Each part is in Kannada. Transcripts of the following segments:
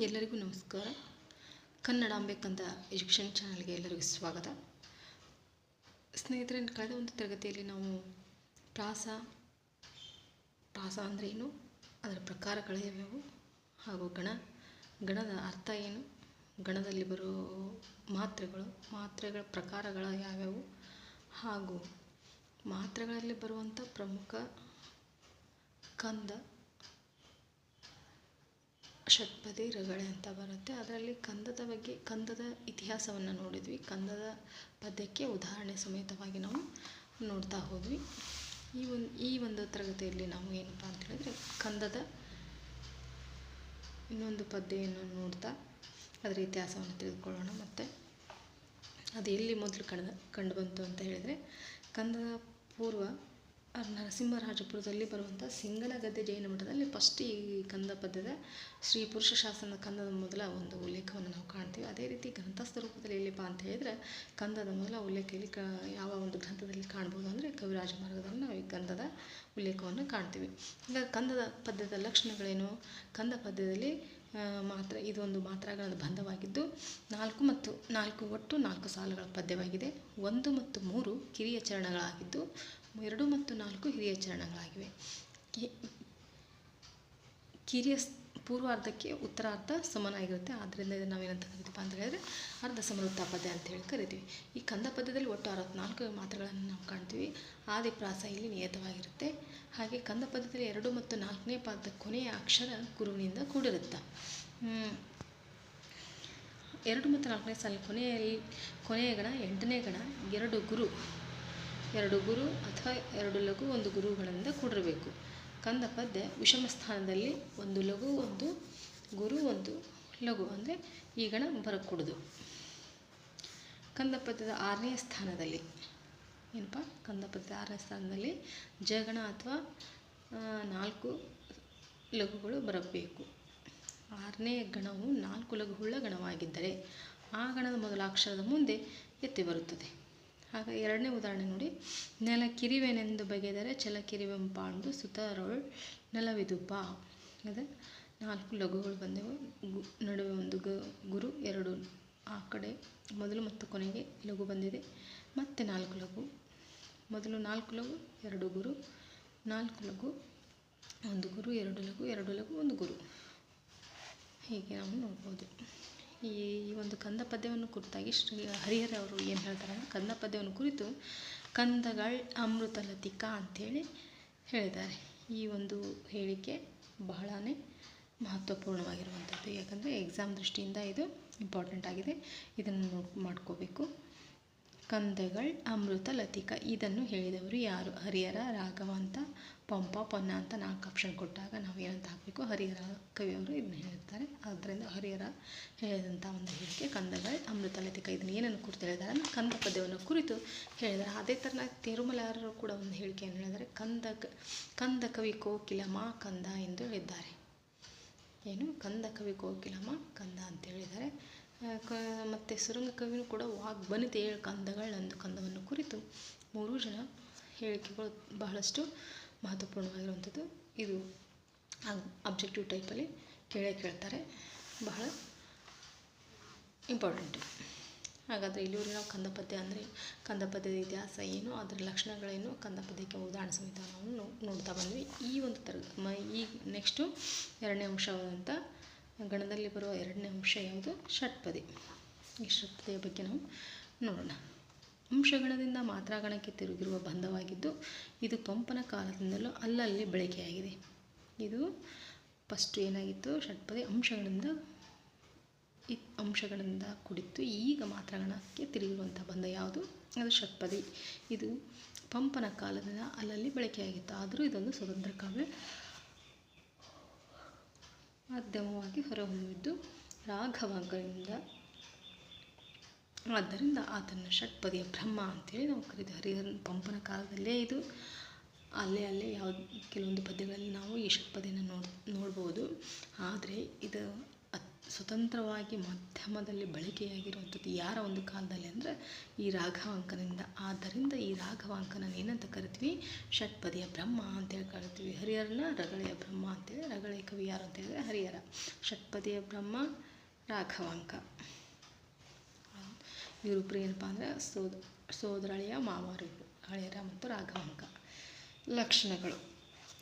ಎಲ್ಲರಿಗೂ ನಮಸ್ಕಾರ. ಕನ್ನಡ ಅಂಬೇಕಂತ ಎಜುಕೇಷನ್ ಚಾನಲ್ಗೆ ಎಲ್ಲರಿಗೂ ಸ್ವಾಗತ. ಸ್ನೇಹಿತರೆ, ಕಳೆದ ಒಂದು ತರಗತಿಯಲ್ಲಿ ನಾವು ಪ್ರಾಸ ಪ್ರಾಸ ಅಂದರೆ ಏನು, ಅದರ ಪ್ರಕಾರಗಳು ಯಾವ್ಯಾವು ಹಾಗೂ ಗಣ, ಗಣದ ಅರ್ಥ ಏನು, ಗಣದಲ್ಲಿ ಬರೋ ಮಾತ್ರೆಗಳು, ಮಾತ್ರೆಗಳ ಪ್ರಕಾರಗಳು ಯಾವ್ಯಾವು, ಹಾಗೂ ಮಾತ್ರೆಗಳಲ್ಲಿ ಬರುವಂಥ ಪ್ರಮುಖ ಕಂದ ಷಟ್ಪದಿ ರಗಳೆ ಅಂತ ಬರುತ್ತೆ. ಅದರಲ್ಲಿ ಕಂದದ ಬಗ್ಗೆ, ಕಂದದ ಇತಿಹಾಸವನ್ನು ನೋಡಿದ್ವಿ. ಕಂದದ ಪದ್ಯಕ್ಕೆ ಉದಾಹರಣೆ ಸಮೇತವಾಗಿ ನಾವು ನೋಡ್ತಾ ಹೋದ್ವಿ. ಈ ಒಂದು ಈ ಒಂದು ತರಗತಿಯಲ್ಲಿ ನಾವು ಏನಪ್ಪಾ ಅಂತ ಹೇಳಿದ್ರೆ ಕಂದದ ಇನ್ನೊಂದು ಪದ್ಯವನ್ನು ನೋಡ್ತಾ ಅದರ ಇತಿಹಾಸವನ್ನು ತಿಳಿದುಕೊಳ್ಳೋಣ ಮತ್ತು ಅದು ಎಲ್ಲಿ ಮೊದಲು ಕಂಡು ಕಂಡುಬಂತು ಅಂತ ಹೇಳಿದರೆ ಕಂದದ ಪೂರ್ವ ನರಸಿಂಹರಾಜಪುರದಲ್ಲಿ ಬರುವಂಥ ಸಿಂಗನಗದ್ದೆ ಜೈನ ಮಠದಲ್ಲಿ ಫಸ್ಟ್ ಈ ಕಂದ ಪದ್ಯದ ಶ್ರೀ ಪುರುಷ ಶಾಸನ ಕಂದದ ಮೊದಲ ಒಂದು ಉಲ್ಲೇಖವನ್ನು ನಾವು ಕಾಣ್ತೀವಿ. ಅದೇ ರೀತಿ ಗ್ರಂಥಸ್ಥ ರೂಪದಲ್ಲಿ ಎಲ್ಲಿಪ್ಪ ಅಂತ ಹೇಳಿದರೆ ಕಂದದ ಮೊದಲ ಉಲ್ಲೇಖ ಇಲ್ಲಿ ಕ ಯಾವ ಒಂದು ಗ್ರಂಥದಲ್ಲಿ ಕಾಣ್ಬೋದು ಅಂದರೆ ಕವಿರಾಜ ಮಾರ್ಗದಲ್ಲಿ ನಾವು ಈ ಕಂದದ ಉಲ್ಲೇಖವನ್ನು ಕಾಣ್ತೀವಿ. ಈಗ ಕಂದದ ಪದ್ಯದ ಲಕ್ಷಣಗಳೇನು? ಕಂದ ಪದ್ಯದಲ್ಲಿ ಮಾತ್ರ ಇದೊಂದು ಮಾತ್ರಗಳ ಬಂಧವಾಗಿದ್ದು ನಾಲ್ಕು ಮತ್ತು ನಾಲ್ಕು ಒಟ್ಟು ನಾಲ್ಕು ಸಾಲುಗಳ ಪದ್ಯವಾಗಿದೆ. ಒಂದು ಮತ್ತು ಮೂರು ಕಿರಿಯ ಚರಣಗಳಾಗಿದ್ದು ಎರಡು ಮತ್ತು ನಾಲ್ಕು ಹಿರಿಯ ಚರಣಗಳಾಗಿವೆ. ಕಿರಿಯ ಪೂರ್ವಾರ್ಧಕ್ಕೆ ಉತ್ತರಾರ್ಧ ಸಮನಾಗಿರುತ್ತೆ. ಆದ್ದರಿಂದ ಇದನ್ನು ನಾವೇನಂತ ಕರಿತೀವಿ ಅಂತ ಹೇಳಿದ್ರೆ ಅರ್ಧ ಸಮೃದ್ಧ ಪದ ಅಂತ ಹೇಳಿ ಕರಿತೀವಿ. ಈ ಕಂದ ಪದ್ಯದಲ್ಲಿ ಒಟ್ಟು ಅರವತ್ನಾಲ್ಕು ಮಾತ್ರೆಗಳನ್ನು ನಾವು ಕಾಣ್ತೀವಿ. ಆದಿಪ್ರಾಸ ಇಲ್ಲಿ ನಿಯತವಾಗಿರುತ್ತೆ. ಹಾಗೆ ಕಂದ ಪದ್ಯದಲ್ಲಿ ಎರಡು ಮತ್ತು ನಾಲ್ಕನೇ ಪಾದದ ಕೊನೆಯ ಅಕ್ಷರ ಗುರುವಿನಿಂದ ಕೂಡಿರುತ್ತೆ. ಎರಡು ಮತ್ತು ನಾಲ್ಕನೇ ಸಾಲ ಕೊನೆಯಲ್ಲಿ ಕೊನೆಯ ಗಣ, ಎಂಟನೇ ಗಣ, ಎರಡು ಗುರು. ಎರಡು ಗುರು ಅಥವಾ ಎರಡು ಲಘು ಒಂದು ಗುರುಗಳಿಂದ ಕೂಡಿರಬೇಕು. ಕಂದ ಪದ್ಯ ವಿಷಮ ಸ್ಥಾನದಲ್ಲಿ ಒಂದು ಲಘು, ಒಂದು ಗುರು, ಒಂದು ಲಘು ಅಂದರೆ ಈ ಗಣ ಬರಕೂಡದು. ಕಂದ ಪದ್ಯದ ಆರನೇ ಸ್ಥಾನದಲ್ಲಿ. ಏನಪ್ಪ? ಕಂದ ಪದ್ಯದ ಆರನೇ ಸ್ಥಾನದಲ್ಲಿ ಜಗಣ ಅಥವಾ ನಾಲ್ಕು ಲಘುಗಳು ಬರಬೇಕು. ಆರನೇ ಗಣವು ನಾಲ್ಕು ಲಘುಗಳ ಗಣವಾಗಿದ್ದರೆ ಆ ಗಣದ ಮೊದಲ ಅಕ್ಷರದ ಮುಂದೆ ಎತ್ತಿ ಬರುತ್ತದೆ. ಆಗ ಎರಡನೇ ಉದಾಹರಣೆ ನೋಡಿ. ನೆಲ ಕಿರಿವೆನೆಂದು ಬಗೆದರೆ ಛಲ ಕಿರಿವೆಂಪಾಂಡು ಸುತರೊಳ್ ನೆಲವಿದುಪ ಅದೇ ನಾಲ್ಕು ಲಘುಗಳು ಬಂದೆವು. ನಡುವೆ ಒಂದು ಗ, ಗುರು, ಎರಡು ಆ ಕಡೆ. ಮೊದಲು ಮತ್ತು ಕೊನೆಗೆ ಲಘು ಬಂದಿದೆ. ಮತ್ತೆ ನಾಲ್ಕು ಲಘು. ಮೊದಲು ನಾಲ್ಕು ಲಘು, ಎರಡು ಗುರು, ನಾಲ್ಕು ಲಘು, ಒಂದು ಗುರು, ಎರಡು ಲಘು ಎರಡು ಲಘು, ಒಂದು ಗುರು. ಹೀಗೆ ನಾವು ನೋಡ್ಬೋದು. ಈ ಒಂದು ಕಂದ ಪದ್ಯವನ್ನು ಕುರಿತಾಗಿ ಶ್ರೀ ಹರಿಹರ ಅವರು ಏನು ಹೇಳ್ತಾರೆ? ಅಂದರೆ ಕಂದ ಪದ್ಯವನ್ನು ಕುರಿತು ಕಂದಗಳ್ ಅಮೃತ ಲತಿಕಾ ಅಂಥೇಳಿ ಹೇಳಿದ್ದಾರೆ. ಈ ಒಂದು ಹೇಳಿಕೆ ಬಹಳನೇ ಮಹತ್ವಪೂರ್ಣವಾಗಿರುವಂಥದ್ದು. ಯಾಕಂದರೆ ಎಕ್ಸಾಮ್ ದೃಷ್ಟಿಯಿಂದ ಇದು ಇಂಪಾರ್ಟೆಂಟ್ ಆಗಿದೆ. ಇದನ್ನು ನೋಟ್ ಮಾಡ್ಕೋಬೇಕು. ಕಂದಗಳ್ ಅಮೃತ ಲತಿಕಾ ಇದನ್ನು ಹೇಳಿದವರು ಯಾರು? ಹರಿಹರ, ರಾಘವ ಅಂತ ಪಂಪ, ಪೊನ್ನ ಅಂತ ನಾಲ್ಕು ಆಪ್ಷನ್ ಕೊಟ್ಟಾಗ ನಾವು ಏನಂತ ಹಾಕಬೇಕು? ಹರಿಹರ ಕವಿಯವರು ಇದನ್ನು ಹೇಳಿರ್ತಾರೆ. ಆದ್ದರಿಂದ ಹರಿಹರ ಹೇಳಿದಂಥ ಒಂದು ಹೇಳಿಕೆ, ಕಂದಗಳ ಅಮೃತ ಲತಿಕ ಇದನ್ನು ಏನನ್ನು ಕುರಿತು ಹೇಳಿದ್ದಾರೆ? ಅಂದರೆ ಕಂದ ಪದ್ಯವನ್ನು ಕುರಿತು ಹೇಳಿದ್ದಾರೆ. ಅದೇ ಥರ ತಿರುಮಲಾರರು ಕೂಡ ಒಂದು ಹೇಳಿಕೆಯನ್ನು ಹೇಳಿದರೆ ಕಂದ ಕಂದ ಕವಿ ಕೋಕಿಲ ಮಾ ಕಂದ ಎಂದು ಹೇಳಿದ್ದಾರೆ. ಏನು? ಕಂದ ಕವಿ ಕೋಕಿಲಮ್ಮ ಕಂದ ಅಂತ ಹೇಳಿದ್ದಾರೆ. ಕ, ಮತ್ತು ಸುರಂಗ ಕವಿನೂ ಕೂಡ ವಾಗ್ಬನಿತ ಏಳು ಕಂದಗಳಂದು ಕಂದವನ್ನು ಕುರಿತು ಮೂರು ಜನ ಹೇಳಿಕೆಗಳು ಬಹಳಷ್ಟು ಮಹತ್ವಪೂರ್ಣವಾಗಿರುವಂಥದ್ದು. ಇದು ಅಬ್ಜೆಕ್ಟಿವ್ ಟೈಪಲ್ಲಿ ಕೇಳೇ ಕೇಳ್ತಾರೆ. ಬಹಳ ಇಂಪಾರ್ಟೆಂಟ್ ಹಾಗಾದರೆ ಇಲ್ಲಿವರೆಗೆ ನಾವು ಕಂದ ಪದ್ಯ ಅಂದರೆ ಕಂದ ಪದ್ಯದ ಇತಿಹಾಸ ಏನು, ಅದರ ಲಕ್ಷಣಗಳೇನು ಕಂದ ಪದ್ಯಕ್ಕೆ ಉದಾಹರಣೆ ಸಮೇತ ನಾವು ನೋಡ್ತಾ ಬಂದ್ವಿ. ಈ ಒಂದು ತರ ಈ ನೆಕ್ಸ್ಟು ಎರಡನೇ ಅಂಶವಾದಂಥ ಗಣದಲ್ಲಿ ಬರುವ ಎರಡನೇ ಅಂಶ ಯಾವುದು? ಷಟ್ಪದಿ. ಈ ಷಟ್ಪದಿಯ ಬಗ್ಗೆ ನಾವು ನೋಡೋಣ. ಅಂಶಗಣದಿಂದ ಮಾತ್ರಾಗಣಕ್ಕೆ ತಿರುಗಿರುವ ಬಂಧವಾಗಿದ್ದು, ಇದು ಪಂಪನ ಕಾಲದಿಂದಲೂ ಅಲ್ಲಲ್ಲಿ ಬಳಕೆಯಾಗಿದೆ. ಇದು ಫಸ್ಟ್ ಏನಾಗಿತ್ತು? ಷಟ್ಪದಿ ಅಂಶಗಳಿಂದ ಈ ಅಂಶಗಳಿಂದ ಕುಡಿತು ಈಗ ಮಾತ್ರಗಣಕ್ಕೆ ತಿರುಗಿರುವಂಥ ಬಂಧ ಯಾವುದು? ಅದು ಷಟ್ಪದಿ. ಇದು ಪಂಪನ ಕಾಲದಿಂದ ಅಲ್ಲಲ್ಲಿ ಬಳಕೆಯಾಗಿತ್ತು. ಆದರೂ ಇದೊಂದು ಸ್ವತಂತ್ರ ಕಾವ್ಯ. ಮಾಧ್ಯಮವಾಗಿ ಹೊರಹೊಮ್ಮಿದ್ದು ರಾಘವಗಳಿಂದ ಆದ್ದರಿಂದ ಆತನ ಷಟ್ಪದಿಯ ಬ್ರಹ್ಮ ಅಂತೇಳಿ ನಾವು ಕರಿತೀವಿ. ಹರಿಹರನ ಪಂಪನ ಕಾಲದಲ್ಲೇ ಇದು. ಅಲ್ಲೇ ಅಲ್ಲೇ ಯಾವ ಕೆಲವೊಂದು ಪದ್ಯಗಳಲ್ಲಿ ನಾವು ಈ ಷಟ್ಪದಿಯನ್ನು ನೋಡ್, ನೋಡ್ಬೋದು. ಆದರೆ ಇದು ಸ್ವತಂತ್ರವಾಗಿ ಮಾಧ್ಯಮದಲ್ಲಿ ಬಳಕೆಯಾಗಿರುವಂಥದ್ದು ಯಾರ ಒಂದು ಕಾಲದಲ್ಲಿ ಅಂದರೆ ಈ ರಾಘವಾಂಕನಿಂದ. ಆದ್ದರಿಂದ ಈ ರಾಘವಾಂಕನ ಏನಂತ ಕರಿತೀವಿ? ಷಟ್ಪದಿಯ ಬ್ರಹ್ಮ ಅಂತೇಳಿ ಕರಿತೀವಿ. ಹರಿಹರನ ರಗಳೆಯ ಬ್ರಹ್ಮ ಅಂತೇಳಿ ರಗಳೆಯ ಕವಿ ಯಾರು ಅಂತ ಹೇಳಿದ್ರೆ ಹರಿಹರ. ಷಟ್ಪದಿಯ ಬ್ರಹ್ಮ ರಾಘವಾಂಕ. ಇವರಿಬ್ಬರು ಏನಪ್ಪ ಅಂದರೆ ಸೋದ ಸೋದರಳಿಯ ಮಾವರು ಇವರು, ಹಳೆಯರ ಮತ್ತು ರಾಘವಂಕ. ಲಕ್ಷಣಗಳು.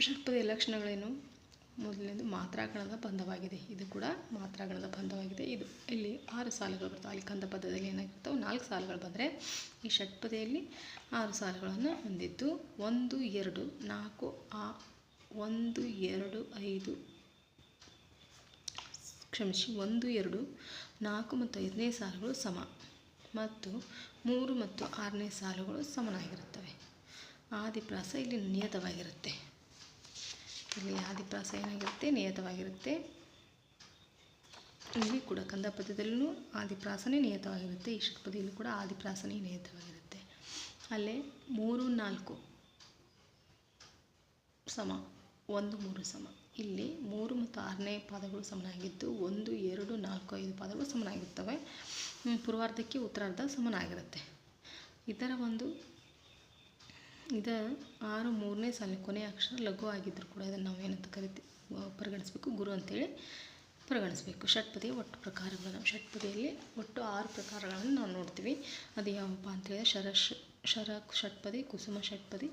ಷಟ್ಪದಿಯ ಲಕ್ಷಣಗಳೇನು? ಮೊದಲನೇದು ಮಾತ್ರಾಗಣದ ಬಂಧವಾಗಿದೆ. ಇದು ಕೂಡ ಮಾತ್ರಾಗಣದ ಬಂಧವಾಗಿದೆ. ಇದು ಇಲ್ಲಿ ಆರು ಸಾಲುಗಳು ಬರ್ತವೆ. ಅಲ್ಲಿ ಕಂದ ಪದದಲ್ಲಿ ಏನಾಗಿರ್ತವೆ? ನಾಲ್ಕು ಸಾಲುಗಳು ಬಂದರೆ ಈ ಷಟ್ಪದಿಯಲ್ಲಿ ಆರು ಸಾಲುಗಳನ್ನು ಹೊಂದಿದ್ದು ಒಂದು, ಎರಡು, ನಾಲ್ಕು, ಆ, ಒಂದು, ಎರಡು, ಐದು, ಕ್ಷಮಿಸಿ, ಒಂದು, ಎರಡು, ನಾಲ್ಕು ಮತ್ತು ಐದನೇ ಸಾಲುಗಳು ಸಮ. ಮತ್ತು ಮೂರು ಮತ್ತು ಆರನೇ ಸಾಲುಗಳು ಸಮನಾಗಿರುತ್ತವೆ. ಆದಿಪ್ರಾಸ ಇಲ್ಲಿ ನಿಯತವಾಗಿರುತ್ತೆ. ಇಲ್ಲಿ ಆದಿಪ್ರಾಸ ಏನಾಗಿರುತ್ತೆ? ನಿಯತವಾಗಿರುತ್ತೆ. ಇಲ್ಲಿ ಕೂಡ ಕಂದ ಪದ್ಯದಲ್ಲೂ ಆದಿಪ್ರಾಸನೇ ನಿಯತವಾಗಿರುತ್ತೆ. ಈ ಷಟ್ಪದಿಯಲ್ಲೂ ಕೂಡ ಆದಿಪ್ರಾಸನೇ ನಿಯತವಾಗಿರುತ್ತೆ. ಅಲ್ಲೇ ಮೂರು, ನಾಲ್ಕು ಸಮ, ಒಂದು, ಮೂರು ಸಮ. ಇಲ್ಲಿ ಮೂರು ಮತ್ತು ಆರನೇ ಪಾದಗಳು ಸಮನಾಗಿದ್ದು, ಒಂದು, ಎರಡು, ನಾಲ್ಕು, ಐದು ಪಾದಗಳು ಸಮನಾಗಿರ್ತವೆ. ಪೂರ್ವಾರ್ಧಕ್ಕೆ ಉತ್ತರಾರ್ಧ ಸಮನಾಗಿರುತ್ತೆ. ಇದರ ಒಂದು ಇದು ಆರು ಮೂರನೇ ಸಾಲಿನ ಕೊನೆಯ ಅಕ್ಷರ ಲಘು ಆಗಿದ್ದರೂ ಕೂಡ ಇದನ್ನು ನಾವು ಏನಂತ ಕರಿತೀವಿ ಪರಿಗಣಿಸ್ಬೇಕು, ಗುರು ಅಂತೇಳಿ ಪರಿಗಣಿಸ್ಬೇಕು. ಷಟ್ಪದಿಯ ಒಟ್ಟು ಪ್ರಕಾರಗಳನ್ನು, ಷಟ್ಪದಿಯಲ್ಲಿ ಒಟ್ಟು ಆರು ಪ್ರಕಾರಗಳನ್ನು ನಾವು ನೋಡ್ತೀವಿ. ಅದು ಯಾವಪ್ಪ ಅಂತೇಳಿದ್ರೆ ಶರ ಶರ ಷಟ್ಪದಿ, ಕುಸುಮ ಷಟ್ಪದಿ,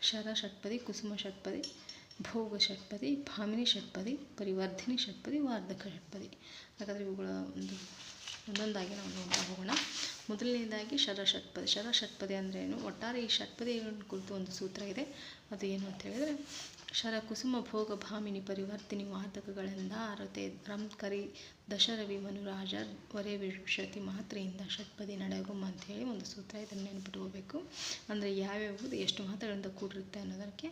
ಶರ ಷಟ್ಪದಿ, ಕುಸುಮ ಷಟ್ಪದಿ, ಭೋಗ ಷಟ್ಪದಿ, ಭಾಮಿನಿ ಷಟ್ಪದಿ, ಪರಿವರ್ಧಿನಿ ಷಟ್ಪದಿ, ವಾರ್ಧಕ ಷಟ್ಪದಿ. ಹಾಗಾದರೆ ಇವುಗಳ ಒಂದು ಒಂದೊಂದಾಗಿ ನಾವು ನೋಡ್ತಾ ಹೋಗೋಣ. ಮೊದಲನೇದಾಗಿ ಶರ ಷಟ್ಪದಿ ಶರ ಷಟ್ಪದಿ ಅಂದರೆ ಏನು? ಒಟ್ಟಾರೆ ಈ ಷಟ್ಪದಿ ಕುರಿತು ಒಂದು ಸೂತ್ರ ಇದೆ. ಅದು ಏನು ಅಂತ ಹೇಳಿದರೆ, ಶರ ಕುಸುಮ ಭೋಗ ಭಾಮಿನಿ ಪರಿವರ್ತಿನಿ ವಾದಕಗಳಿಂದ ಅರತೆ ರಂ ಕರಿ ದಶರವಿ ಮನುರಾಜ ವರೆ ವಿಶತಿ ಮಾತ್ರೆಯಿಂದ ಷಟ್ಪದಿ ನಡೆಗುಮ್ಮ ಅಂಥೇಳಿ ಒಂದು ಸೂತ್ರ ಇದನ್ನು ನೆನ್ಪಿಟ್ಕೋಬೇಕು ಅಂದರೆ ಯಾವ್ಯಾವುದು, ಎಷ್ಟು ಮಾತ್ರೆಗಳಿಂದ ಕೂಡಿರುತ್ತೆ ಅನ್ನೋದಕ್ಕೆ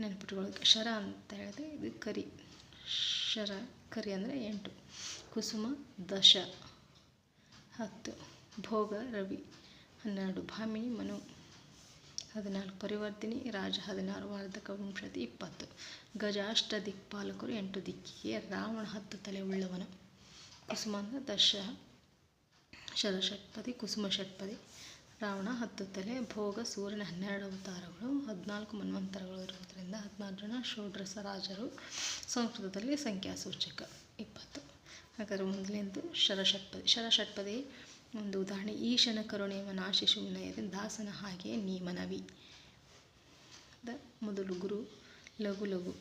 ನೆನಪಿಟ್ಕೊಳ್ಳೋಕೆ. ಶರ ಅಂತ ಹೇಳಿದ್ರೆ ಇದು ಕರಿ. ಶರ, ಕರಿ ಅಂದರೆ ಎಂಟು. ಕುಸುಮ, ದಶ. ಹತ್ತು, ಭೋಗ, ರವಿ, ಹನ್ನೆರಡು, ಭಾಮಿನಿ, ಮನು, ಹದಿನಾಲ್ಕು, ಪರಿವರ್ತಿನಿ, ರಾಜ, ಹದಿನಾರು, ವಾರ್ಧಕ, ವಿಂಶತಿ, ಇಪ್ಪತ್ತು. ಗಜ ಅಷ್ಟ ದಿಕ್ಪಾಲಕರು, ಎಂಟು ದಿಕ್ಕಿಗೆ, ರಾವಣ ಹತ್ತು ತಲೆ ಉಳ್ಳವನು. ಕುಸುಮ ದಶ ಶರ ಷಟ್ಪದಿ ಕುಸುಮ ಷಟ್ಪದಿ ರಾವಣ ಹತ್ತು ತಲೆ, ಭೋಗ, ಸೂರ್ಯನ ಹನ್ನೆರಡು ಅವತಾರಗಳು, ಹದಿನಾಲ್ಕು ಮನ್ವಂತರಗಳು ಇರುವುದರಿಂದ ಹದಿನಾರು ಜನ ಷೋಡ್ರಸ ರಾಜರು ಸಂಸ್ಕೃತದಲ್ಲಿ ಸಂಖ್ಯಾಸೂಚಕ. ಇಪ್ಪತ್ತು. ಹಾಗಾದರೆ ಮೊದಲನೇದು ಶರಷಟ್ಪದಿ ಶರಷಟ್ಪದಿ ಒಂದು ಉದಾಹರಣೆ. ಈಶನ ಕರುಣೆಯ ನಾಶಿಶು ವಿನಯದ ದಾಸನ ಹಾಗೆ ನೀ ಮನವಿ ದ ಮೊದಲು ಗುರು, ಲಘು ಲಘು.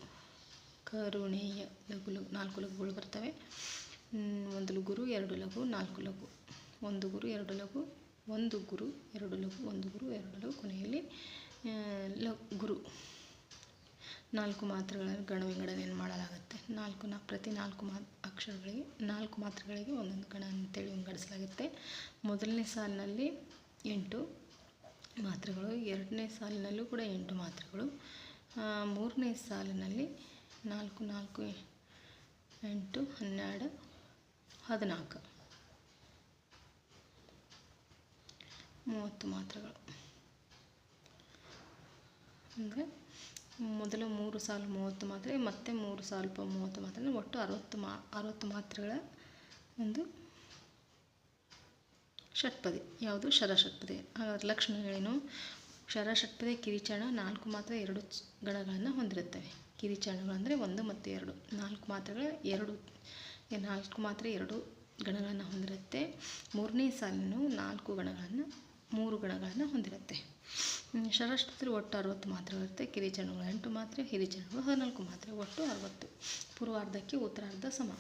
ಕರುಣೆಯ ಲಘು ಲಘು, ನಾಲ್ಕು ಲಘುಗಳು ಬರ್ತವೆ. ಒಂದು ಗುರು, ಎರಡು ಲಘು, ನಾಲ್ಕು ಲಘು. ಒಂದು ಗುರು, ಎರಡು ಲಘು. ಒಂದು ಗುರು, ಎರಡು ಲಘು. ಒಂದು ಗುರು, ಎರಡು ಲಘು. ಕೊನೆಯಲ್ಲಿ ಲ, ಗುರು. ನಾಲ್ಕು ಮಾತ್ರೆಗಳನ್ನು ಗಣ ವಿಂಗಡಣೆಯನ್ನು ಮಾಡಲಾಗುತ್ತೆ. ನಾಲ್ಕು ನಾ, ಪ್ರತಿ ನಾಲ್ಕು ಮಾ, ಅಕ್ಷರಗಳಿಗೆ, ನಾಲ್ಕು ಮಾತ್ರೆಗಳಿಗೆ ಒಂದೊಂದು ಗಣ ಅಂತೇಳಿ ವಿಂಗಡಿಸಲಾಗುತ್ತೆ. ಮೊದಲನೇ ಸಾಲಿನಲ್ಲಿ ಎಂಟು ಮಾತ್ರೆಗಳು, ಎರಡನೇ ಸಾಲಿನಲ್ಲೂ ಕೂಡ ಎಂಟು ಮಾತ್ರೆಗಳು ಮೂರನೇ ಸಾಲಿನಲ್ಲಿ ನಾಲ್ಕು ನಾಲ್ಕು, ಎಂಟು, ಹನ್ನೆರಡು, ಹದಿನಾಲ್ಕು. ಮೂವತ್ತು ಮಾತ್ರೆಗಳು. ಅಂದರೆ ಮೊದಲು ಮೂರು ಸಾಲು ಮೂವತ್ತು ಮಾತ್ರೆ, ಮತ್ತೆ ಮೂರು ಸಾಲು ಮೂವತ್ತು ಮಾತ್ರೆ ಒಟ್ಟು ಅರವತ್ತು ಮಾ, ಅರವತ್ತು ಮಾತ್ರೆಗಳ ಒಂದು ಷಟ್ಪದಿ, ಯಾವುದು ಶರ ಷಟ್ಪದಿ ಹಾಗಾದ್ರೆ ಲಕ್ಷಣಗಳೇನು ಶರ ಷಟ್ಪದಿ ಕಿರಿಚರಣ ನಾಲ್ಕು ಮಾತ್ರೆ ಎರಡು ಗಣಗಳನ್ನು ಹೊಂದಿರುತ್ತವೆ. ಕಿರಿಚರಣಗಳು ಅಂದರೆ ಒಂದು ಮತ್ತು ಎರಡು. ನಾಲ್ಕು ಮಾತ್ರೆಗಳ ಎರಡು, ನಾಲ್ಕು ಮಾತ್ರೆ ಎರಡು ಗಣಗಳನ್ನು ಹೊಂದಿರುತ್ತೆ. ಮೂರನೇ ಸಾಲಿನ ನಾಲ್ಕು ಗಣಗಳನ್ನು, ಮೂರು ಗಣಗಳನ್ನು ಹೊಂದಿರುತ್ತೆ. ಶರಷ್ಟಪದಿ ಒಟ್ಟು ಅರವತ್ತು ಇರುತ್ತೆ, ಕಿರಿಚರಣಗಳು ಎಂಟು ಮಾತ್ರೆ, ಹಿರಿಚರಣಗಳು ಹದಿನಾಲ್ಕು ಮಾತ್ರೆ, ಒಟ್ಟು ಅರವತ್ತು. ಪೂರ್ವಾರ್ಧಕ್ಕೆ ಉತ್ತರಾರ್ಧ ಸಮ.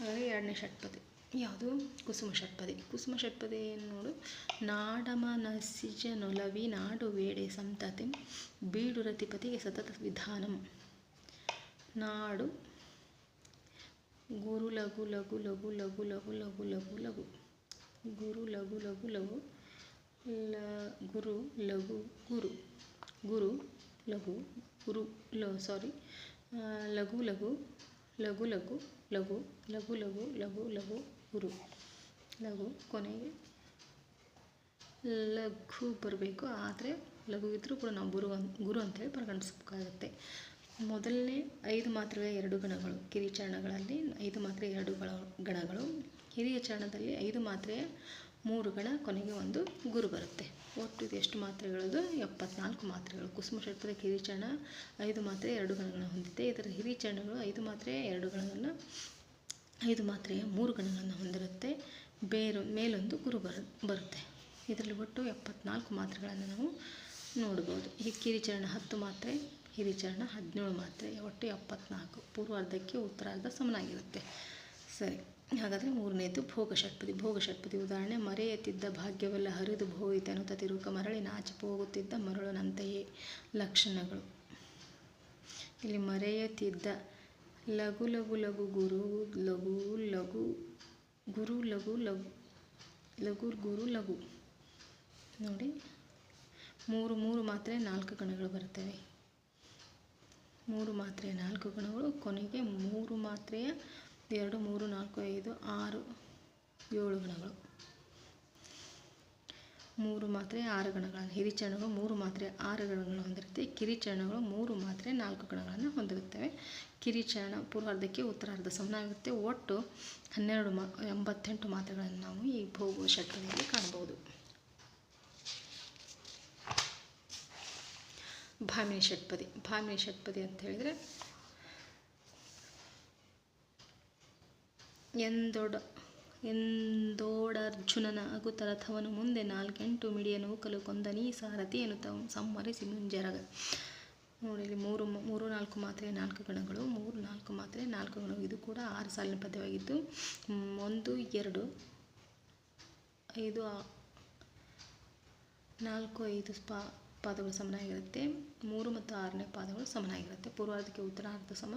ಹಾಗಾಗಿ ಎರಡನೇ ಷಟ್ಪದಿ. ಯಾವುದು? ಕುಸುಮ ಷಟ್ಪದಿ. ಕುಸುಮ ಷಟ್ಪದಿ ಏನು ನೋಡು? ನಾಡಮ ನಸಿಜ ನೊಲವಿ ನಾಡು ವೇಡೆ ಸಂತತಿ ಬೀಡು ರತಿಪತಿಗೆ ಸತತ ವಿಧಾನಂ. ನಾಡು ಗುರು ಲಘು ಲಘು ಲಘು ಲಘು ಲಘು ಲಘು ಲಘು ಲಘು. ಗುರು ಲಘು ಲಘು ಲಘು ಲ, ಗುರು, ಲಘು, ಗುರು ಗುರು, ಲಘು, ಗುರು, ಲ ಸಾರಿ ಲಘು ಲಘು ಲಘು ಲಘು ಲಘು ಲಘು ಲಘು ಲಘು ಲಘು, ಗುರು. ಲಘು, ಕೊನೆಗೆ ಲಘು ಬರಬೇಕು. ಆದರೆ ಲಘು ಇದ್ದರೂ ಕೂಡ ನಾವು ಗುರು ಅಂತ ಗುರು ಅಂತೇಳಿ ಪರಿಗಣಿಸಬೇಕಾಗುತ್ತೆ. ಮೊದಲನೇ ಐದು ಮಾತ್ರೆಗಳ ಎರಡು ಗಣಗಳು. ಕಿರಿಚರಣಗಳಲ್ಲಿ ಐದು ಮಾತ್ರೆ ಎರಡು ಗಣ ಗಣಗಳು. ಹಿರಿಯ ಚರಣದಲ್ಲಿ ಐದು ಮಾತ್ರೆಯ ಮೂರು ಗಣ ಕೊನೆಗೆ ಒಂದು ಗುರು ಬರುತ್ತೆ. ಒಟ್ಟು ಇದು ಎಷ್ಟು ಮಾತ್ರೆಗಳದು? ಎಪ್ಪತ್ನಾಲ್ಕು ಮಾತ್ರೆಗಳು. ಕುಸುಮ ಷಟ್ಪದ ಕಿರಿಚರಣ ಐದು ಮಾತ್ರೆ ಎರಡು ಗಣಗಳನ್ನು ಹೊಂದಿದೆ. ಇದರ ಹಿರಿಚರಣಗಳು ಐದು ಮಾತ್ರೆ ಎರಡು ಗಣಗಳನ್ನು ಐದು ಮಾತ್ರೆಯ ಮೂರು ಗಣಗಳನ್ನು ಹೊಂದಿರುತ್ತೆ. ಬೇರು, ಮೇಲೊಂದು ಗುರು ಬರ, ಬರುತ್ತೆ. ಇದರಲ್ಲಿ ಒಟ್ಟು ಎಪ್ಪತ್ನಾಲ್ಕು ಮಾತ್ರೆಗಳನ್ನು ನಾವು ನೋಡ್ಬೋದು. ಈ ಕಿರಿಚರಣ ಹತ್ತು ಮಾತ್ರೆ ಹಿರಿಚರಣ ಹದಿನೇಳು ಮಾತ್ರೆ, ಒಟ್ಟು ಎಪ್ಪತ್ನಾಲ್ಕು. ಪೂರ್ವಾರ್ಧಕ್ಕೆ ಉತ್ತರಾರ್ಧ ಸಮನಾಗಿರುತ್ತೆ. ಸರಿ. ಹಾಗಾದರೆ ಮೂರನೇದು ಭೋಗ ಷಟ್ಪದಿ. ಭೋಗ ಷಟ್ಪದಿ ಉದಾಹರಣೆ, ಮರೆಯುತ್ತಿದ್ದ ಭಾಗ್ಯವೆಲ್ಲ ಹರಿದು ಭೋಗಿತನು ತತಿರೂಕ ಮರಳಿ ನಾಚಿ ಹೋಗುತ್ತಿದ್ದ ಮರಳನಂತೆಯೇ ಲಕ್ಷಣಗಳು. ಇಲ್ಲಿ ಮರೆಯುತ್ತಿದ್ದ ಲಘು ಲಘು ಲಘು ಗುರು ಲಘು ಲಘು ಗುರು ಲಘು ಲಘು ಲಘು ಗುರು ಲಘು ನೋಡಿ, ಮೂರು ಮೂರು ಮಾತ್ರೆ ನಾಲ್ಕು ಗಣಗಳು ಬರ್ತವೆ ಮೂರು ಮಾತ್ರೆಯ ನಾಲ್ಕು ಗಣಗಳು ಕೊನೆಗೆ ಮೂರು ಮಾತ್ರೆಯ ಎರಡು ಮೂರು, ನಾಲ್ಕು, ಐದು, ಆರು, ಏಳು ಗಣಗಳು. ಮೂರು ಮಾತ್ರೆ, ಆರು ಗಣಗಳನ್ನು ಹಿರಿಚರಣಗಳು ಮೂರು ಮಾತ್ರೆ, ಆರು ಗಣಗಳನ್ನು ಹೊಂದಿರುತ್ತೆ. ಕಿರಿಚರಣಗಳು ಮೂರು ಮಾತ್ರೆ, ನಾಲ್ಕು ಗಣಗಳನ್ನು ಹೊಂದಿರುತ್ತವೆ. ಕಿರಿಚರಣ ಪೂರ್ವಾರ್ಧಕ್ಕೆ ಉತ್ತರಾರ್ಧ ಸಮನಾಗಿರುತ್ತೆ. ಒಟ್ಟು ಹನ್ನೆರಡು ಮಾ, ಎಂಬತ್ತೆಂಟು ಮಾತ್ರೆಗಳನ್ನು ನಾವು ಈ ಭೋಗ ಷಟ್ಪದಿಯಲ್ಲಿ ಕಾಣಬಹುದು. ಭಾಮಿನಿ ಷಟ್ಪದಿ. ಭಾಮಿನಿ ಷಟ್ಪದಿ ಅಂತ ಹೇಳಿದರೆ ಎಂದೊಡ, ಎಂದೋಡರ್ಜುನನ ಅಗುತರಥವನು ಮುಂದೆ ನಾಲ್ಕೆಂಟು ಮಿಡಿಯ ನೂಕಲು ಕೊಂದನೀ ಸಾರಥಿಯನ್ನು ತಾವು ಸಂಹರಿಸಿ ಮುಂಜರಗ. ನೋಡಿ, ಇಲ್ಲಿ ಮೂರು ಮೂರು ನಾಲ್ಕು ಮಾತ್ರೆ, ನಾಲ್ಕು ಗಣಗಳು, ಮೂರು ನಾಲ್ಕು ಮಾತ್ರೆ, ನಾಲ್ಕು ಗಣಗಳು. ಇದು ಕೂಡ ಆರು ಸಾಲಿನ ಪದ್ಯವಾಗಿದ್ದು, ಒಂದು, ಎರಡು, ಐದು ನಾಲ್ಕು, ಐದು, ಸ್ಪಾ ಪಾದಗಳು ಸಮನಾಗಿರುತ್ತೆ. ಮೂರು ಮತ್ತು ಆರನೇ ಪಾದಗಳು ಸಮನಾಗಿರುತ್ತೆ. ಪೂರ್ವಾರ್ಧಕ್ಕೆ ಉತ್ತರಾರ್ಧ ಸಮ,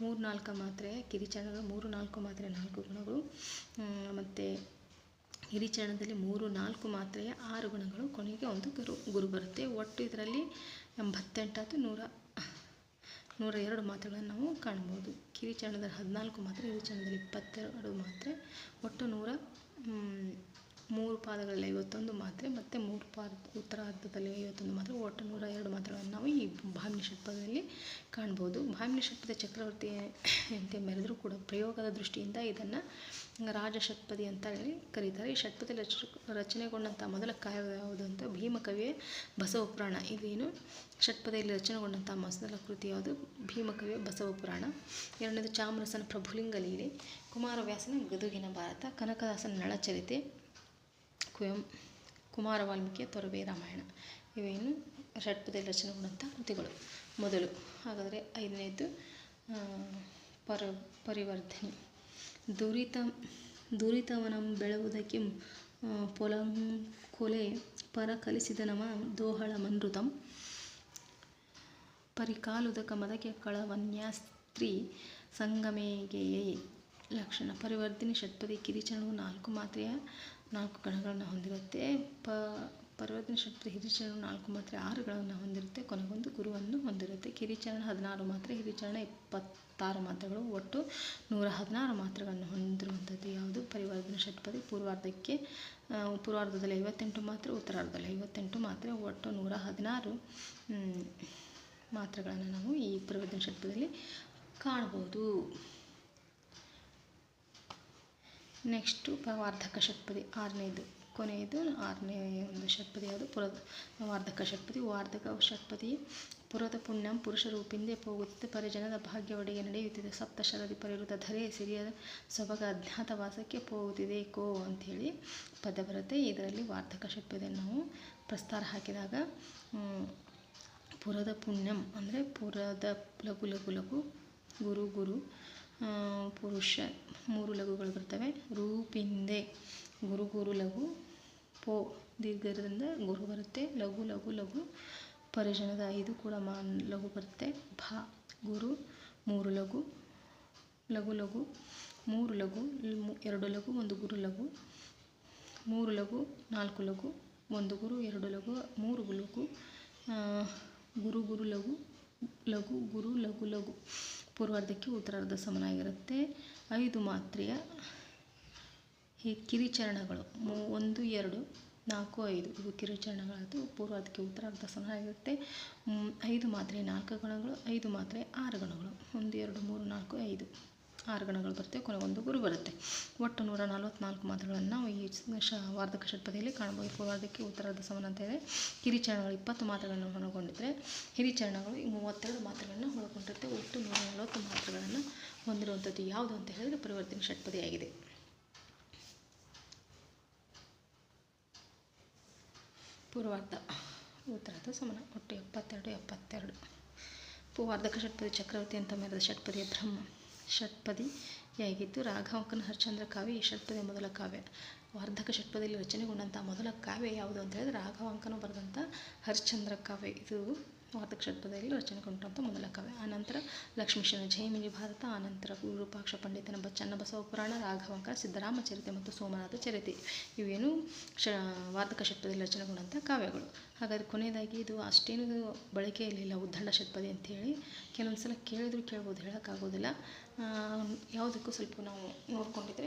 ಮೂರು ನಾಲ್ಕು ಮಾತ್ರೆ ಕಿರಿಚರಣಗಳು ಮೂರು ನಾಲ್ಕು ಮಾತ್ರೆ ನಾಲ್ಕು ಗುಣಗಳು. ಮತ್ತು ಹಿರಿಚರಣದಲ್ಲಿ ಮೂರು ನಾಲ್ಕು ಮಾತ್ರೆಯ ಆರು ಗುಣಗಳು. ಕೊನೆಗೆ ಒಂದು ಗುರು ಗುರು ಬರುತ್ತೆ. ಒಟ್ಟು ಇದರಲ್ಲಿ ಎಂಬತ್ತೆಂಟಾತು ನೂರ ನೂರ ಎರಡು ಮಾತ್ರೆಗಳನ್ನು ನಾವು ಕಾಣ್ಬೋದು. ಕಿರಿಚರಣದಲ್ಲಿ ಹದಿನಾಲ್ಕು ಮಾತ್ರೆ ಹಿರಿಚರಣದಲ್ಲಿ ಇಪ್ಪತ್ತೆರಡು ಮಾತ್ರೆ. ಒಟ್ಟು ನೂರ ಮೂರು ಪಾದಗಳಲ್ಲಿ ಐವತ್ತೊಂದು ಮಾತ್ರೆ ಮತ್ತು ಮೂರು ಪಾದ ಉತ್ತರಾರ್ಧದಲ್ಲಿ ಐವತ್ತೊಂದು ಮಾತ್ರೆ, ಒಟ್ಟು ನೂರ ಎರಡು ಮಾತ್ರೆಗಳನ್ನು ನಾವು ಈ ಭಾಮಿನಿ ಷಟ್ಪದದಲ್ಲಿ ಕಾಣ್ಬೋದು. ಭಾಮಿನಿ ಷಟ್ಪದ ಚಕ್ರವರ್ತಿ ಅಂತೆ ಮೆರೆದರೂ ಕೂಡ ಪ್ರಯೋಗದ ದೃಷ್ಟಿಯಿಂದ ಇದನ್ನು ರಾಜ ಷಟ್ಪದಿ ಅಂತ ಹೇಳಿ ಕರೀತಾರೆ. ಈ ಷಟ್ಪದಿ ರಚ, ರಚನೆಗೊಂಡಂಥ ಮೊದಲ ಕಾವ್ಯ ಯಾವುದು ಅಂತ ಭೀಮಕವಿಯ ಬಸವ ಪುರಾಣ ಇದೇನು? ಷಟ್ಪದಿಯಲ್ಲಿ ರಚನೆಗೊಂಡಂಥ ಮೊದಲ ಕೃತಿ ಯಾವುದು? ಭೀಮಕವಿಯ ಬಸವ ಪುರಾಣ ಎರಡನೇದು ಚಾಮರಸನ ಪ್ರಭುಲಿಂಗ ಲೀಲೆ ಕುಮಾರವ್ಯಾಸನ ಗದುಗಿನ ಭಾರತ, ಕನಕದಾಸನ ನಳಚರಿತೆ. ಕುವೆಂ ಕುಮಾರ ವಾಲ್ಮೀಕಿಯ ತೊರಬೆ ರಾಮಾಯಣ. ಇವೇನು? ಷಟ್ಪದಿಯಲ್ಲಿ ರಚನೆಗೊಂಡಂಥ ಕೃತಿಗಳು. ಮೊದಲು, ಹಾಗಾದರೆ ಐದನೇದು ಪರ ಪರಿವರ್ತನೆ ದುರಿತ, ದುರಿತವನಂ ಪೊಲಂ ಕೊಲೆ ಪರ ಕಲಿಸಿದ ನಮ ದೋಹಳ ಮನೃತಂ ಪರಿಕಾಲುದಕ ಮದಕ್ಕೆ ಕಳವನ್ಯಾಸ್ತ್ರೀ ಸಂಗಮೇಗೆಯೇ. ಲಕ್ಷಣ ಪರಿವರ್ತಿನಿ ಷಟ್ಪದಿ ಕಿರಿಚರಣವು ನಾಲ್ಕು ಮಾತ್ರೆಯ ನಾಲ್ಕು ಗಣಗಳನ್ನು ಹೊಂದಿರುತ್ತೆ. ಪ, ಪರ್ವತನ ಷಟ್ಪದಿ ಹಿರಿಚರಣ ನಾಲ್ಕು ಮಾತ್ರೆ ಆರು ಗಣಗಳನ್ನು ಹೊಂದಿರುತ್ತೆ. ಕೊನೆಗೊಂದು ಗುರುವನ್ನು ಹೊಂದಿರುತ್ತೆ. ಕಿರಿಚರಣ ಹದಿನಾರು ಮಾತ್ರೆ, ಹಿರಿಚರಣ ಇಪ್ಪತ್ತಾರು ಮಾತ್ರೆಗಳು. ಒಟ್ಟು ನೂರ ಹದಿನಾರು ಮಾತ್ರೆಗಳನ್ನು ಹೊಂದಿರುವಂಥದ್ದು ಯಾವುದು? ಪರಿವರ್ತನ ಷಟ್ಪದಿ ಪೂರ್ವಾರ್ಧಕ್ಕೆ ಪೂರ್ವಾರ್ಧದಲ್ಲಿ ಐವತ್ತೆಂಟು ಮಾತ್ರೆ, ಉತ್ತರಾರ್ಧದಲ್ಲಿ ಐವತ್ತೆಂಟು ಮಾತ್ರೆ. ಒಟ್ಟು ನೂರ ಹದಿನಾರು ಮಾತ್ರೆಗಳನ್ನು ನಾವು ಈ ಪರಿವರ್ತನ ಷಟ್ಪದಿಯಲ್ಲಿ ಕಾಣ್ಬೋದು ನೆಕ್ಸ್ಟು ವಾರ್ಧಕ ಷಟ್ಪದಿ ಆರನೇದು. ಕೊನೆಯದು ಆರನೇ ಒಂದು ಷಟ್ಪದಿ ಯಾವುದು? ಪುರ ವಾರ್ಧಕ ಷಟ್ಪದಿ ವಾರ್ಧಕ ಷಟ್ಪದಿ ಪುರದ ಪುಣ್ಯಂ ಪುರುಷ ರೂಪಿಂದೆ ಹೋಗುತ್ತದೆ ಪರಿಜನದ ಭಾಗ್ಯವಡೆಗೆ ನಡೆಯುತ್ತಿದೆ. ಸಪ್ತ ಶರದಿ ಪರಿವೃತ ಧರೆ ಸಿರಿಯ ಸೊಬಗ ಅಜ್ಞಾತವಾಸಕ್ಕೆ ಹೋಗುತ್ತಿದೆ ಕೋ ಅಂಥೇಳಿ ಪದ ಬರುತ್ತೆ. ಇದರಲ್ಲಿ ವಾರ್ಧಕ ಷಟ್ಪದಿಯನ್ನು ನಾವು ಪ್ರಸ್ತಾರ ಹಾಕಿದಾಗ ಪುರದ ಪುಣ್ಯಂ ಅಂದರೆ ಪುರದ ಲಘು ಲಘು ಲಘು ಗುರು ಗುರು ಪುರುಷ ಮೂರು ಲಘುಗಳು ಬರ್ತವೆ. ರೂಪಿಂದೆ, ಗುರು ಗುರು ಲಘು, ಪೋ ದೀರ್ಘದಿಂದ ಗುರು ಬರುತ್ತೆ. ಲಘು ಲಘು ಲಘು, ಪರಿಜನದ ಐದು ಕೂಡ ಮಾ ಲಘು ಬರುತ್ತೆ. ಭಾ, ಗುರು, ಮೂರು ಲಘು ಲಘು ಲಘು, ಮೂರು ಲಘು ಎರಡು ಲಘು, ಒಂದು ಗುರು ಲಘು, ಮೂರು ಲಘು, ನಾಲ್ಕು ಲಘು, ಒಂದು ಗುರು, ಎರಡು ಲಘು, ಮೂರು ಲಘು ಗುರು ಗುರು ಲಘು ಲಘು ಗುರು ಲಘು ಲಘು. ಪೂರ್ವಾರ್ಧಕ್ಕೆ ಉತ್ತರಾರ್ಧ ಸಮನಾಗಿರುತ್ತೆ. ಐದು ಮಾತ್ರೆಯ ಈ ಕಿರಿಚರಣಗಳು. ಮೂ, ಒಂದು, ಎರಡು, ನಾಲ್ಕು, ಐದು. ಇವು ಕಿರುಚರಣಗಳಾಯಿತು ಪೂರ್ವಾರ್ಧಕ್ಕೆ ಉತ್ತರಾರ್ಧ ಸಮನಾಗಿರುತ್ತೆ. ಐದು ಮಾತ್ರೆ ನಾಲ್ಕು ಗಣಗಳು, ಐದು ಮಾತ್ರೆ ಆರು ಗಣಗಳು. ಒಂದು, ಎರಡು, ಮೂರು, ನಾಲ್ಕು, ಐದು. ಆರು ಗಣಗಳು ಬರುತ್ತೆ ಕೊನೆಗೊಂದು ಗುರು ಬರುತ್ತೆ. ಒಟ್ಟು ನೂರ ನಲವತ್ತ್ನಾಲ್ಕು ಮಾತುಗಳನ್ನು ಈ ಶ ವಾರ್ಧಕ ಷಟ್ಪದಿಯಲ್ಲಿ ಕಾಣಬಹುದು. ಪೂರ್ವಾರ್ಧಕ್ಕೆ ಉತ್ತರಾರ್ಧ ಸಮಾನ ಅಂತ ಇದೆ. ಕಿರಿಚರಣಗಳು ಇಪ್ಪತ್ತು ಮಾತ್ರೆಗಳನ್ನು ಒಳಗೊಂಡಿದ್ದರೆ ಹಿರಿಚರಣಗಳು ಈ ಮೂವತ್ತೆರಡು ಮಾತ್ರೆಗಳನ್ನು ಒಳಗೊಂಡಿರುತ್ತೆ. ಒಟ್ಟು ನೂರ ನಲವತ್ತು ಮಾತ್ರೆಗಳನ್ನು ಹೊಂದಿರುವಂಥದ್ದು ಯಾವುದು ಅಂತ ಹೇಳಿದರೆ ಪರಿವರ್ತನೆ ಷಟ್ಪದಿಯಾಗಿದೆ ಪೂರ್ವಾರ್ಧ ಉತ್ತರಾರ್ಧ ಸಮಾನ ಒಟ್ಟು ಎಪ್ಪತ್ತೆರಡು ಎಪ್ಪತ್ತೆರಡು. ಪೂರ್ವಾರ್ಧಕ ಷಟ್ಪದಿ ಚಕ್ರವರ್ತಿ ಅಂತ ಮೇರೆದ ಷಟ್ಪದಿಯ ಬ್ರಹ್ಮ. ಷಟ್ಪದಿಯಾಗಿದ್ದು ರಾಘವಂಕನ ಹರಿಶ್ಚಂದ್ರ ಕಾವ್ಯ ಈ ಷಟ್ಪದಿ ಮೊದಲ ಕಾವ್ಯ. ವಾರ್ಧಕ ಷಟ್ಪದಿಯಲ್ಲಿ ರಚನೆಗೊಂಡಂಥ ಮೊದಲ ಕಾವ್ಯ ಯಾವುದು ಅಂತ ಹೇಳಿದ್ರೆ ರಾಘವಾಂಕನು ಬರೆದಂಥ ಹರಿಶ್ಚಂದ್ರ ಕಾವ್ಯ. ಇದು ವಾರ್ಧಕ ಷಟ್ಪದಿಯಲ್ಲಿ ರಚನೆಗೊಂಡಂಥ ಮೊದಲ ಕಾವ್ಯ. ಆನಂತರ ಲಕ್ಷ್ಮೀಶನ ಜೈಮಿನಿ ಭಾರತ ಆನಂತರ ವಿರೂಪಾಕ್ಷ ಪಂಡಿತನ ಬ ಚನ್ನಬಸವ ಪುರಾಣ ಸಿದ್ದರಾಮ ಚರಿತೆ ಮತ್ತು ಸೋಮನಾಥ ಚರಿತೆ. ಇವೇನು ಶ ವಾರ್ಧಕ ಷಟ್ಪದಿಯಲ್ಲಿ ರಚನೆಗೊಂಡಂಥ ಕಾವ್ಯಗಳು. ಹಾಗಾದ್ರೆ ಕೊನೆಯದಾಗಿ ಇದು ಅಷ್ಟೇನು ಬಳಕೆಯಲ್ಲಿಲ್ಲ ಉದ್ದಂಡ ಷಟ್ಪದಿ ಅಂತೇಳಿ ಕೆಲವೊಂದು ಸಲ ಕೇಳಿದ್ರು ಕೇಳ್ಬೋದು, ಹೇಳೋಕ್ಕಾಗೋದಿಲ್ಲ. ಯಾವುದಕ್ಕೂ ಸ್ವಲ್ಪ ನಾವು ನೋಡ್ಕೊಂಡಿದ್ರೆ